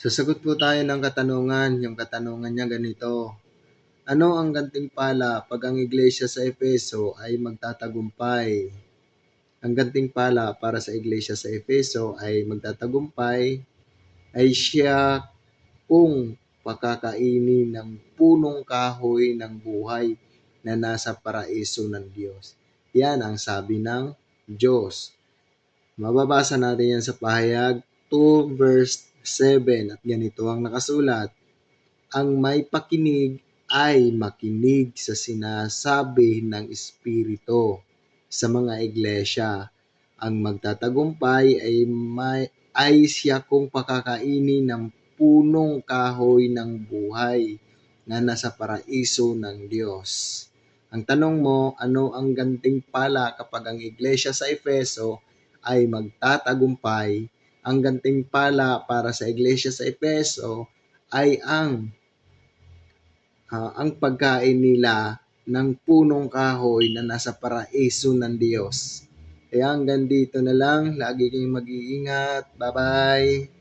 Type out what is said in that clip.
Sasagot po tayo ng katanungan. Yung katanungan niya ganito. Ano ang gantimpala pag ang iglesia sa Efeso ay magtatagumpay? Ang gantimpala para sa iglesia sa Efeso ay magtatagumpay ay siya kung pakakainin ng punong kahoy ng buhay na nasa paraiso ng Diyos. Yan ang sabi ng Diyos. Mababasa natin yan sa pahayag 2 verse 7 at ganito ang nakasulat. Ang may pakinig ay makinig sa sinasabi ng Espiritu sa mga iglesia. Ang magtatagumpay ay, may, ay siya kung pakakainin ng punong kahoy ng buhay na nasa paraiso ng Diyos. Ang tanong mo, ano ang gantimpala kapag ang iglesia sa Efeso ay magtatagumpay? Ang gantimpala para sa iglesia sa Efeso ay ang uh, ang pagkain nila ng punong kahoy na nasa paraiso ng Diyos. Kaya hanggang dito na lang. Lagi kayong mag-iingat. Bye-bye.